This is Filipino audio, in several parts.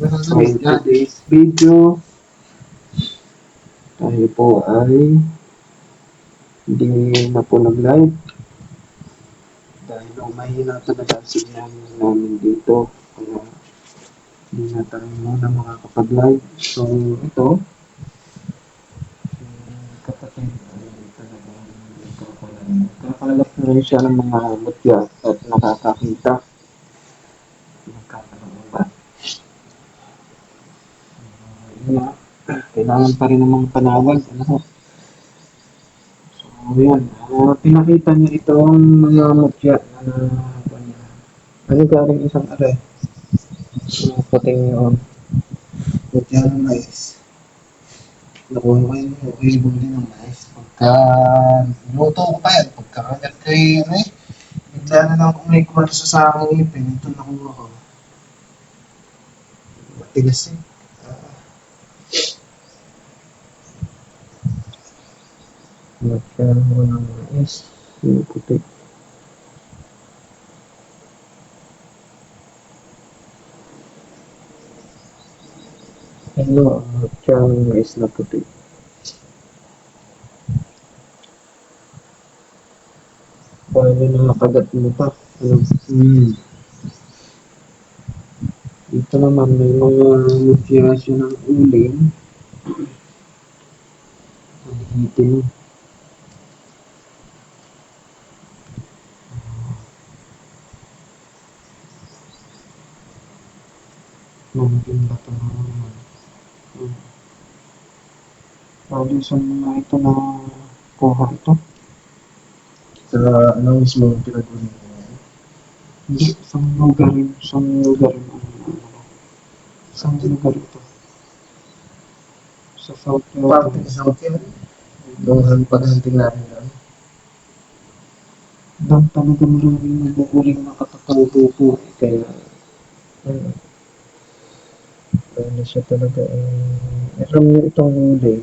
So, in today's video, tayo po ay hindi na po nag-live dahil oh, mahina talaga ang signal namin dito. Kaya hindi na tayo muna makakapag-live. So, ito, kapatid ay talagang nagkakalat na rin siya ng mga mutya at nakakakita. Nga, kailangan pa rin namang panawag. Ano? So, yun. Uh, pinakita niya itong mga mutya na ano galing isang are. Yung puting yun. Mutya ng mais. Nakuha ko yun, okay, bumili ng mais. Pagka, luto ko pa yan. Pagkakagat ko yung ano eh. Bigla na lang kumarso sa aking ipin, ito nakuha ko. Matigas eh. Magkaroon mo ng mais. Yung puti. Ano ang magkang mais na puti? Paano nakakagat mo pa? Ano? Hmm. Dito naman may mga mutya siya ng uling. Ang hitin. Mungkin ba ito naman? Hmm. Mga ito na kuha ito. Sa ano mismo yung pinagulong ko? Hindi, isang lugar rin. Isang lugar. Ano, ano, isang lugar ito. Sa South York. sa hotel. Nung han- paghanting namin na. Doon talaga maraming nabubuling nakatatago po. eh. Kaya, Hmm. Ano siya talaga, eh, alam niyo itong huli,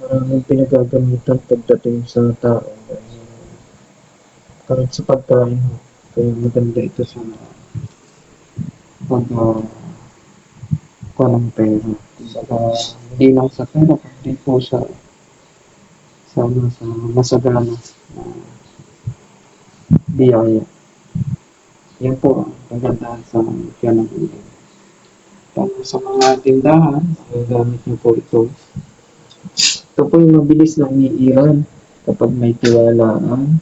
maraming pinagagamitan pagdating sa tao. Eh, kahit sa pagkain, kaya maganda ito sa pag uh, ng pera. Saka, hindi lang sa pera, kundi po sa sa, ano, sa masagana na biyaya. Yan po ang kagandahan sa kaya ng Tapos sa mga tindahan, gamit niyo po ito. Ito po yung mabilis na umiiran kapag may tiwalaan.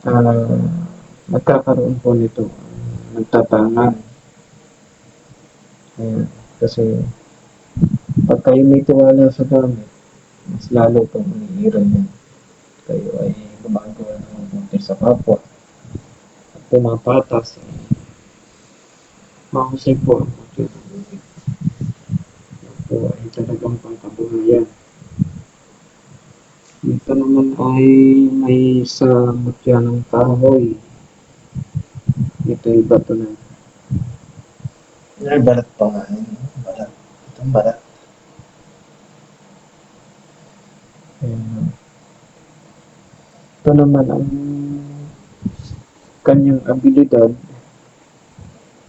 Ah, magkakaroon po nito uh, nagtatangan. Ayan, kasi pag kayo may tiwala sa gamit, mas lalo pong umiiran yan. Kayo ay gumagawa ng mabuti sa kapwa at pumapatas. Mahusay po ang. Yan po ay talagang pangkabuhayan. Dito naman ay may sa mutya ng kahoy. Ito yung bato na May balat pa nga. Balat. Itong balat. Ayan. Ito naman ang kanyang abilidad.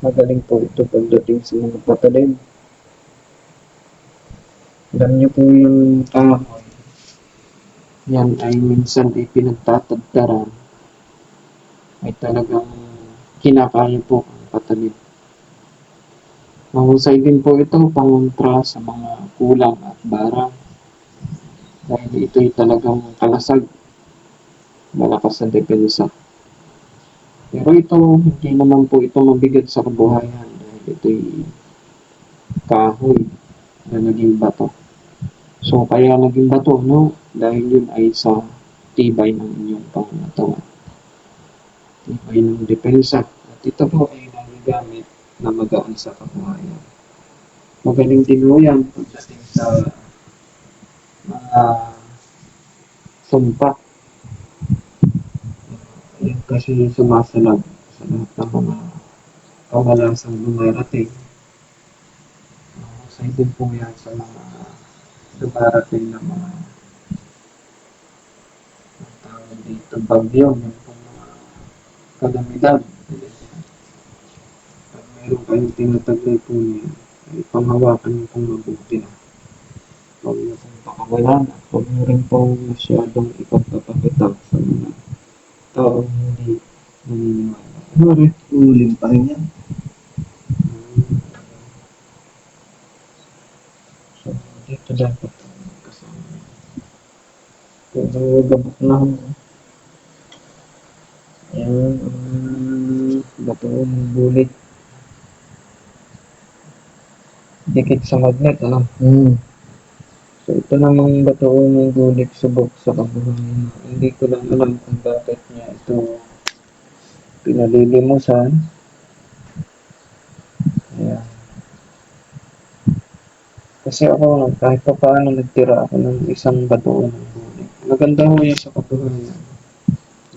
Magaling po ito pagdating sa mga patalim. Alam niyo po yung kahoy. Yan ay minsan ay pinagtatagdaran. Ay talagang kinakaya po ang patalim. Mahusay din po ito pangontra sa mga kulang at barang dahil ito'y talagang kalasag. Malakas na depensa. Pero ito, hindi naman po ito mabigat sa kabuhayan dahil ito'y kahoy na naging bato. So, kaya naging bato, no? Dahil yun ay sa tibay ng inyong pangatawan. Tibay ng depensa. At ito po ay nagagamit na magaan sa kabuhayan. Magaling din po yan pagdating sa mga sumpa. Kasi sumasalag sa lahat ng mga kawalasang dumarating. Mahusay din po yan sa mga dumarating na mga tawag dito, bagyo, yung mga kalamidad. Pag meron kayong tinataglay po niya, ay panghawakan niyo pong mabuti na. Huwag niyo pong pakawalan at huwag niyo rin pong masyadong ipagpapakitak sa mga taong hindi naniniwala. Ano rin? Uling pa rin yan. So, dito dapat kasama. Pero gabok na ako. Ayan, um, bato ng bulit. Dikit sa magnet, ano? Hmm. So, ito namang bato ng bulit subok sa kabuhayan. Hindi ko lang alam kung bakit niya ito pinalilimusan. Ayan. Kasi ako, kahit pa paano nagtira ako ng isang bato ng bulit. Maganda ho yan sa kabuhayan.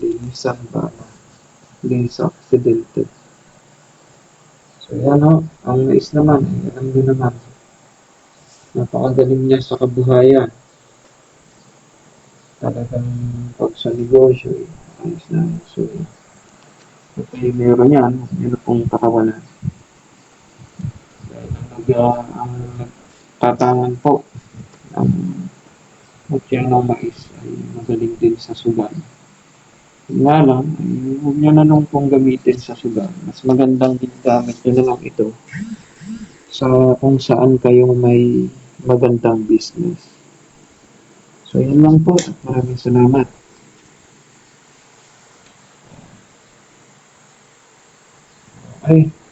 Linisan ba? ano? Linis sa aksidente. So yan ho, ang nais naman, eh, alam nyo naman. Napakagaling niya sa kabuhayan. Talagang pag sa negosyo, eh, ayos na. So, ito yung meron yan, yun pong kakawalan. Dahil ang nag, ang nagtatangan po ng mutya ng mais ay magaling din sa sugal. Nga lang, ay huwag nyo na nung pong gamitin sa sugal. Mas magandang ginagamit nyo na lang ito sa kung saan kayo may magandang business. So, yun lang po. Maraming salamat. Okay.